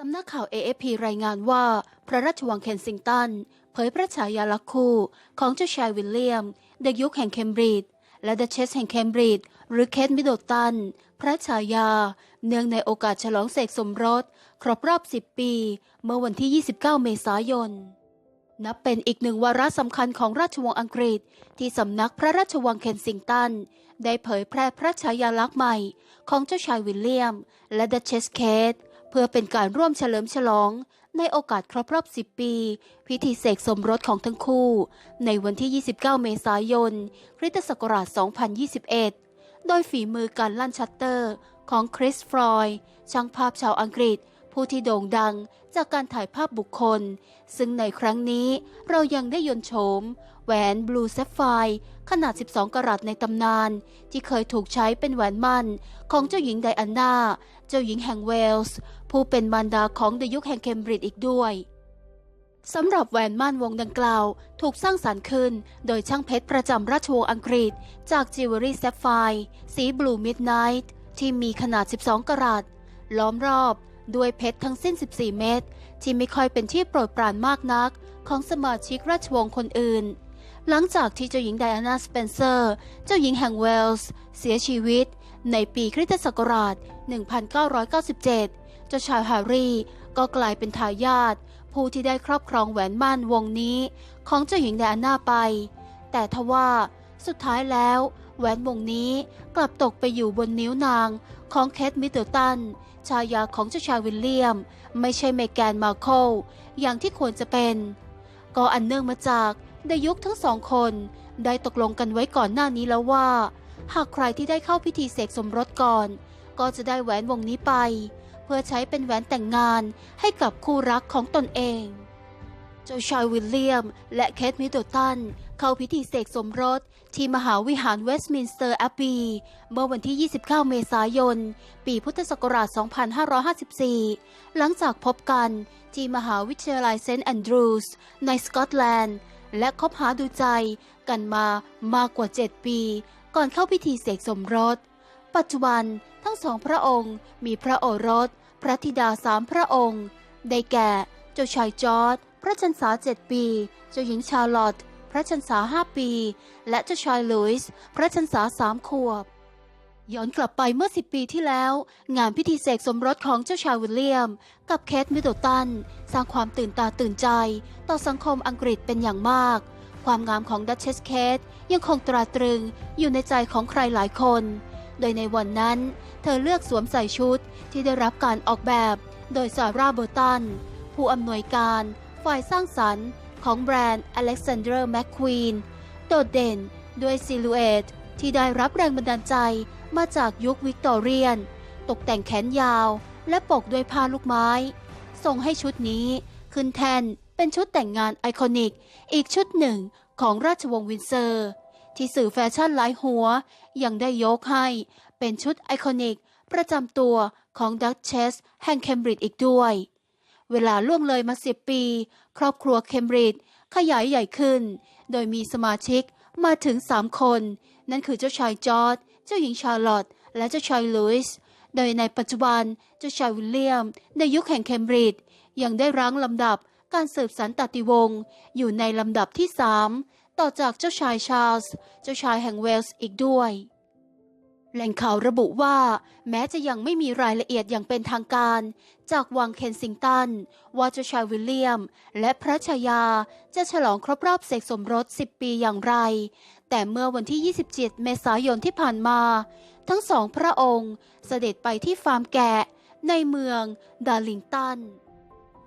สำนักข่าว AFP รายงานว่า พระราชวังเคนซิงตัน เผยพระฉายาลักษณ์คู่ของเจ้าชายวิลเลียม เด็กยุคแห่งเคมบริดจ์และดัชเชสแห่งเคมบริดจ์หรือเคทมิดเดิลตัน พระฉายา เนื่องในโอกาสฉลองเสกสมรส ครบรอบ 10 ปี เมื่อวันที่ 29 เมษายน นับเป็นอีกหนึ่งวาระสำคัญของราชวงศ์อังกฤษ ที่สำนักพระราชวังเคนซิงตัน ได้เผยแพร่พระฉายาลักษณ์ใหม่ ของเจ้าชายวิลเลียม และดัชเชสเคท เพื่อเป็นการร่วมเฉลิมฉลอง ในโอกาสครบรอบ 10 ปี พิธีเสกสมรสของทั้งคู่ ในวันที่ 29 เมษายนคริสตศักราช 2021 โดยฝีมือการลั่นชัตเตอร์ของคริสฟรอย ช่างภาพชาวอังกฤษ ผู้ที่โด่งดังจากการถ่ายภาพบุคคล ซึ่งในครั้งนี้เรายังได้ยนโฉมแหวนบลูเซฟไฟขนาด 12 กรัตในตำนาน ที่เคยถูกใช้เป็นแหวนมั่นของเจ้าหญิงไดอาน่า เจ้าหญิงแห่งเวลส์ ผู้เป็นมารดาของในยุคแห่งเคมบริดจ์อีกด้วยสำหรับแหวนมั่นวงดังกล่าว ถูกสร้างสรรค์ขึ้น โดยช่างเพชรประจำราชวงศ์อังกฤษ จากจิวเวลรี่แซฟไฟสีบลูมิดไนท์ที่มีขนาด 12 กรัตล้อมรอบ ด้วยเพชรทั้งสิ้น 14 เม็ดที่ไม่ค่อยเป็นที่โปรดปรานมากนัก ของสมาชิกราชวงศ์คนอื่น หลังจากที่เจ้าหญิงไดอาน่าสเปนเซอร์ เจ้าหญิงแห่งเวลส์ เสียชีวิต ในปีคริสตศักราช 1997 เจ้าชายแฮร์รี่ก็กลายเป็นทายาทผู้ที่ได้ครอบครองแหวนมั่นวงนี้ของเจ้าหญิงไดอาน่าไป แต่ทว่าสุดท้ายแล้ว แหวนวงนี้กลับตกไปอยู่บนนิ้วนางของเคทมิดเดิลตัน ชายาของเจ้าชายวิลเลียม ไม่ใช่เมแกนมาร์โคลอย่างที่ควรจะเป็น ก็อันเนื่องมาจากในยุคทั้งสองคน ได้ตกลงกันไว้ก่อนหน้านี้แล้วว่า หากใครที่ได้เข้าพิธีเสกสมรสก่อน ก็จะได้แหวนวงนี้ไป เพื่อใช้เป็นแหวนแต่งงานให้กับคู่รักของตนเอง เจ้าชายวิลเลียม และเคทมิดเดิลตัน เข้าพิธีเสกสมรส ที่มหาวิหารเวสต์มินสเตอร์แอบบีเมื่อวันที่ 29 เมษายน ปีพุทธศักราช 2554 หลังจากพบกันที่มหาวิทยาลัยเซนต์แอนดรูสในสกอตแลนด์ และคบหาดูใจกันมามากกว่า 7 ปี ก่อนเข้าพิธีเสกสมรส ปัจจุบันทั้งสองพระองค์มีพระโอรส พระธิดาสามพระองค์ ได้แก่ เจ้าชายจอร์ด พระชนษาเจ็ดปี เจ้าหญิงชาร์ลอตต์พระชนษาห้าปี และเจ้าชายลุยส์พระชนษาสามขวบ ย้อนกลับไปเมื่อ10ปีที่แล้ว งานพิธีเสกสมรสของเจ้าชายวิลเลียม กับเคทมิดเดิลตัน สร้างความตื่นตาตื่นใจ ต่อสังคมอังกฤษเป็นอย่างมาก ความงามของดัชเชสเคทยังคงตราตรึงอยู่ในใจของใครหลายคน โดยในวันนั้น เธอเลือกสวมใส่ชุดที่ได้รับการออกแบบ โดยซาร่าเบอร์ตันผู้อำนวยการ ฝ่ายสร้างสรรค์ของแบรนด์อเล็กซานเดอร์แมคควีนโดดเด่นด้วยซิลูเอตที่ได้รับแรงบันดาลใจมาจากยุควิกตอเรียน ตกแต่งแขนยาวและปกด้วยผ้าลูกไม้ ส่งให้ชุดนี้ขึ้นแทนเป็นชุดแต่งงานไอคอนิก อีกชุดหนึ่งของราชวงศ์วินเซอร์ ที่สื่อแฟชั่นหลายหัว ยังได้ยกให้เป็นชุดไอคอนิก ประจำตัวของดัชเชสแห่งเคมบริดจ์อีกด้วย เวลาล่วงเลยมาสิบปี ครอบครัวเคมบริดจ์ขยายใหญ่ขึ้น โดยมีสมาชิกมาถึงสามคน นั่นคือเจ้าชายจอร์ดเจ้าหญิงชาร์ลอตต์และเจ้าชายลุยส์โดยในปัจจุบันเจ้าชายวิลเลียม ในยุคแห่งเคมบริดจ์ยังได้รั้งลำดับการสืบสานตติวงศ์อยู่ในลำดับที่สามต่อจากเจ้าชายชาร์ลส์เจ้าชายแห่งเวลส์อีกด้วย แหล่งข่าวระบุว่า แม้จะยังไม่มีรายละเอียดอย่างเป็นทางการ จากวังเคนซิงตันว่าเจ้าชายวิลเลียม และพระชายาจะฉลองครบรอบเสกสมรส 10 ปีอย่างไร แต่เมื่อวันที่ 27 เมษายนที่ผ่านมา ทั้งสองพระองค์เสด็จไปที่ฟาร์มแกะ ในเมืองดาร์ลิงตัน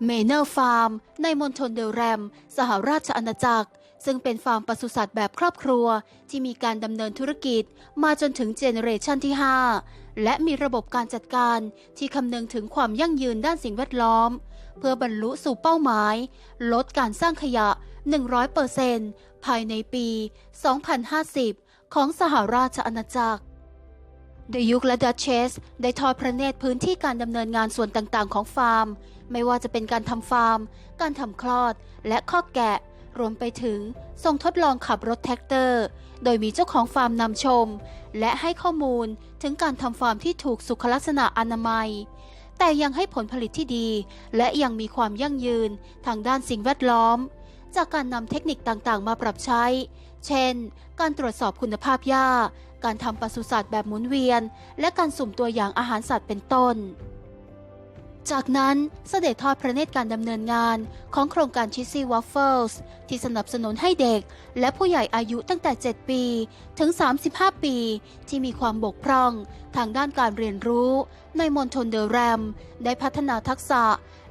เมเนอร์ฟาร์ม ในมณฑลเดลแรม สหราชอาณาจักร ซึ่งเป็นฟาร์มปศุสัตว์แบบครอบครัวที่มีการดำเนินธุรกิจมาจนถึงเจเนเรชันที่ 5 และมีระบบการจัดการที่คำนึงถึงความยั่งยืนด้านสิ่งแวดล้อม เพื่อบรรลุสู่เป้าหมาย ลดการสร้างขยะ 100%ภายในปี 2050 ของสหราชอาณาจักรเดยุคและดัชเชสได้ทอดพระเนตรพื้นที่การดำเนินงานส่วนต่างๆ ของฟาร์ม ไม่ว่าจะเป็นการทำฟาร์ม การทำคลอด และข้อแกะ รวมไปถึงส่งทดลองขับรถแท็กเตอร์ โดยมีเจ้าของฟาร์มนำชม และให้ข้อมูลถึงการทำฟาร์มที่ถูกสุขลักษณะอนามัย แต่ยังให้ผลผลิตที่ดี และยังมีความยั่งยืนทางด้านสิ่งแวดล้อม จากการนำเทคนิคต่างๆ มาปรับใช้ เช่น การตรวจสอบคุณภาพหญ้า การทำปศุสัตว์แบบหมุนเวียน และการสุ่มตัวอย่างอาหารสัตว์เป็นต้น จากนั้นเสด็จทอดพระเนตรการดำเนินงานของโครงการชิซี่ว a ฟเฟิลส์ที่สนับสนุนให้เด็ก และผู้ใหญ่อายุตั้งแต่ 7 ปี ถึง 35 ปี ที่มีความบกพร่อง ทางด้านการเรียนรู้ ในมณฑลเดอแรม ได้พัฒนาทักษะ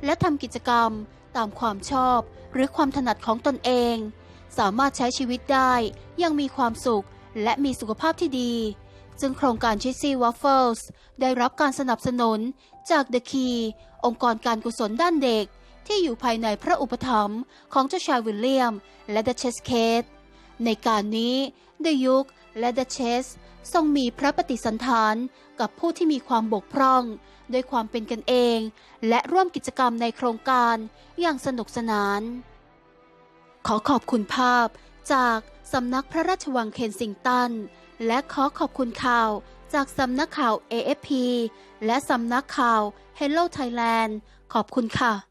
และทำกิจกรรม ตามความชอบ หรือความถนัดของตนเอง สามารถใช้ชีวิตได้ยังมีความสุขและมีสุขภาพที่ดี ซึ่งโครงการชิซี่ว a ฟเฟิลส์ได้รับการสนับสนุนจาก The Key องค์กรการกุศลด้านเด็ก ที่อยู่ภายในพระอุปถัมภ์ของเจ้าชายวิลเลียม และดัชเชสเคทในการนี้เดยุกและดัชเชสทรงมีพระปฏิสันถานกับผู้ที่มีความบกพร่อง ด้วยความเป็นกันเอง และร่วมกิจกรรมในโครงการอย่างสนุกสนาน ขอขอบคุณภาพ จากสำนักพระราชวังเคนซิงตัน และขอขอบคุณข่าวจากสำนักข่าว AFP และสำนักข่าว Hello Thailand ขอบคุณค่ะ